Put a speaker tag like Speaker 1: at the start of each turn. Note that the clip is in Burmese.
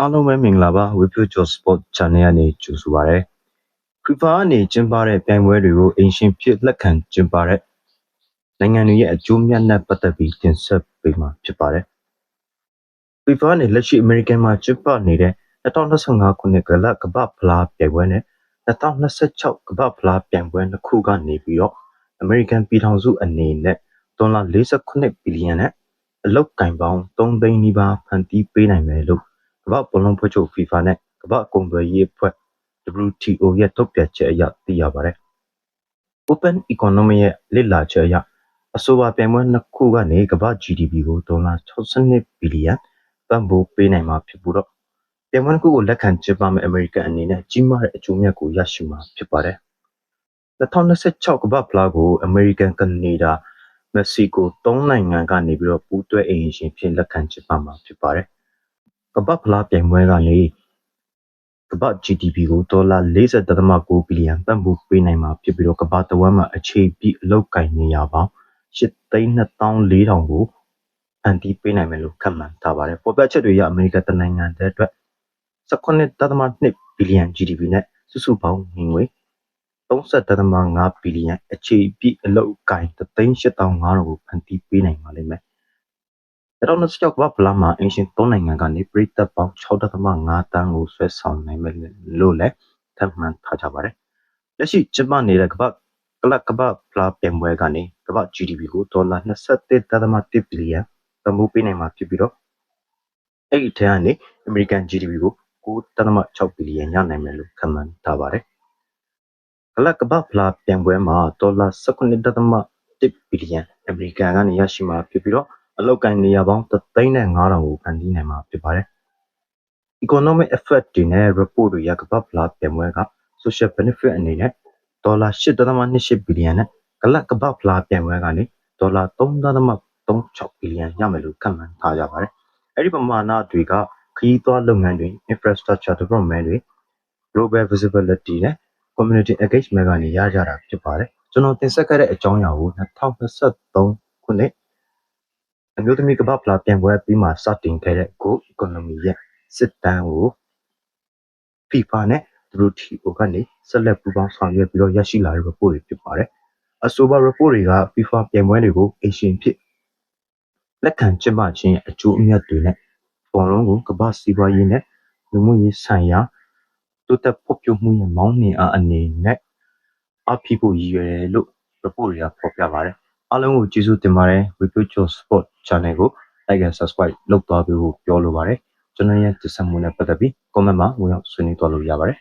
Speaker 1: အားလုံးပဲမင်္ဂလာပါ Webview Job Sport Channel ကနေကြိုဆိုပါရစေ။ FIFA ကနေကျင်းပတဲ့ပြိုင်ပွဲတွေကိုအင်ရှင်ဖြစ်လက်ခံကျင်းပတဲ့နိုင်ငံတွေရဲ့အကျိုးမြတ်နဲ့ပတ်သက်ပြီးတင်ဆက်ပေးမှာဖြစ်ပါတယ်။ FIFA နဲ့လက်ရှိ American မှာကျင်းပနေတဲ့2025ခုနှစ်ကလပ်ကမ္ဘာဖလားပြိုင်ပွဲနဲ့2026ကမ္ဘာဖလားပြိုင်ပွဲနှစ်ခုကနေပြီးတော့ American ပြည်ထောင်စုအနေနဲ့ဒေါ်လာ48ဘီလီယံနဲ့အလောက်ကင်ပေါင်း3သိန်းနီးပါးဖန်တီးပေးနိုင်မယ်လို့ ကမ္ဘာဘောလုံးဖွဲ့ချုပ် FIFA နဲ့ကမ္ဘာကုန်သွယ်ရေးအဖွဲ့ WTO ရဲ့ထုတ်ပြန်ချက်အရသိရပါတယ်။ Open Economy ရဲ့လေ့လာချက်အရအဆိုပါပြိုင်ပွဲနှစ်ခုကနေကမ္ဘာ GDP ကိုဒေါ်လာ62ဘီလီယံပံ့ပိုးပေးနိုင်မှာဖြစ်ပြီးတော့ပြိုင်ပွဲတစ်ခုကိုလက်ခံကျင်းပမဲ့အမေရိကန်အနေနဲ့ကြီးမားတဲ့အကျိုးမြတ်ကိုရရှိမှာဖြစ်ပါတယ်။2026ကမ္ဘာဖလားကိုအမေရိကန်ကနေဒါမက္ကဆီကို၃နိုင်ငံကနေပြီးတော့ပူးတွဲအင်ရှင်ဖြစ်လက်ခံကျင်းပမှာဖြစ်ပါတယ် ကမ္ဘာဖလားပြိုင်ပွဲကနေကမ္ဘာ GDP ကိုဒေါ်လာ40.9ဘီလီယံပံ့ပိုးပေးနိုင်မှာဖြစ်ပြီးတော့ကမ္ဘာတဝန်းမှာအခြေပြအလောက်ကိုင်နေရပေါင်း8,240,000ကိုအန်တီးပေးနိုင်မယ်လို့ခန့်မှန်းထားပါတယ်ပေါ်ပြချက်တွေရအမေရိကန်တနိုင်ငံတည်းအတွက်18.2ဘီလီယံ GDP နဲ့စုစုပေါင်းငွေ30.5ဘီလီယံအခြေပြအလောက်ကိုင်3,850,000ကိုဖန်တီးပေးနိုင်ပါလိမ့်မယ် 2026ကမ္ဘာဖလားမှာအင်ရှင်၃နိုင်ငံကနေပြည်သက်ပေါင်း 6.5တန်းကို ဆွဲဆောင်နိုင်မယ်လို့လည်းထပ်မံထားကြပါတယ်။လက်ရှိကျင်းပနေတဲ့ကမ္ဘာကလပ်ကမ္ဘာဖလားပြိုင်ပွဲကနေကမ္ဘာ GDP ကိုဒေါ်လာ21.1ဘီလီယံတမိုးပေးနိုင်မှာဖြစ်ပြီးတော့အဲ့ဒီထဲကနေ American GDP ကို9.6ဘီလီယံရနိုင်မယ်လို့ခန့်မှန်းထားပါတယ်။ကလပ်ကမ္ဘာဖလားပြိုင်ပွဲမှာဒေါ်လာ19.1ဘီလီယံအမေရိကန်ကနေရရှိမှာဖြစ်ပြီးတော့ အလောက်ကန်နေရပေါင်း3,500ကိုဖန်တီးနိုင်မှာဖြစ်ပါတယ်။ economic effect တွေနဲ့ report တွေရကပတ်ဖလားပြပွဲက social benefit အနေနဲ့ဒေါ်လာ8.28ဘီလီယံနဲ့ကလပ်ကပတ်ဖလားပြပွဲကနေဒေါ်လာ3.36ဘီလီယံရမယ်လို့ခန့်မှန်းထားကြပါတယ်။အဲ့ဒီပမာဏတွေကခရီးသွားလုပ်ငန်းတွေ infrastructure development တွေ global visibility နဲ့ community engagement ကနေရကြတာဖြစ်ပါတယ်။ကျွန်တော်တင်ဆက်ခဲ့တဲ့အကြောင်းအရာကို2023ခုနှစ် အမျိုးသမီးကမ္ဘာ့ဖလားပြိုင်ပွဲပြီးမှစတင်ခဲ့တဲ့ Go Economy ရဲ့စစ်တမ်းကို FIFA နဲ့ WTO ကနေဆက်လက်ပူးပေါင်းဆောင်ရွက်ပြီးတော့ရရှိလာတဲ့ report တွေဖြစ်ပါတယ်။အဆိုပါ report တွေက FIFA ပြိုင်ပွဲတွေကိုအရှင်ဖြစ်လက်ခံကျင်းပခြင်းရဲ့အကျိုးအမြတ်တွေနဲ့ပေါ်လုံးကိုကမ္ဘာစီးပွားရေးနဲ့လူမှုရေးဆိုင်ရာတိုးတက်ဖွံ့ဖြိုးမှုရဲ့မောင်းနှင်အားအနေနဲ့အဖြစ်ဖို့ရည်ရွယ်တယ်လို့ report တွေကဖော်ပြပါတယ် အားလုံးကိုကျေးဇူးတင်ပါတယ် Review Job Sport Channel ကို Like and Subscribe လုပ်သွားပေးဖို့ပြောလိုပါတယ်ကျွန်တော်ရဲ့တင်ဆက်မှုနဲ့ပတ်သက်ပြီး comment မှာဝင်ရောက်ဆွေးနွေးသွားလို့ရပါတယ်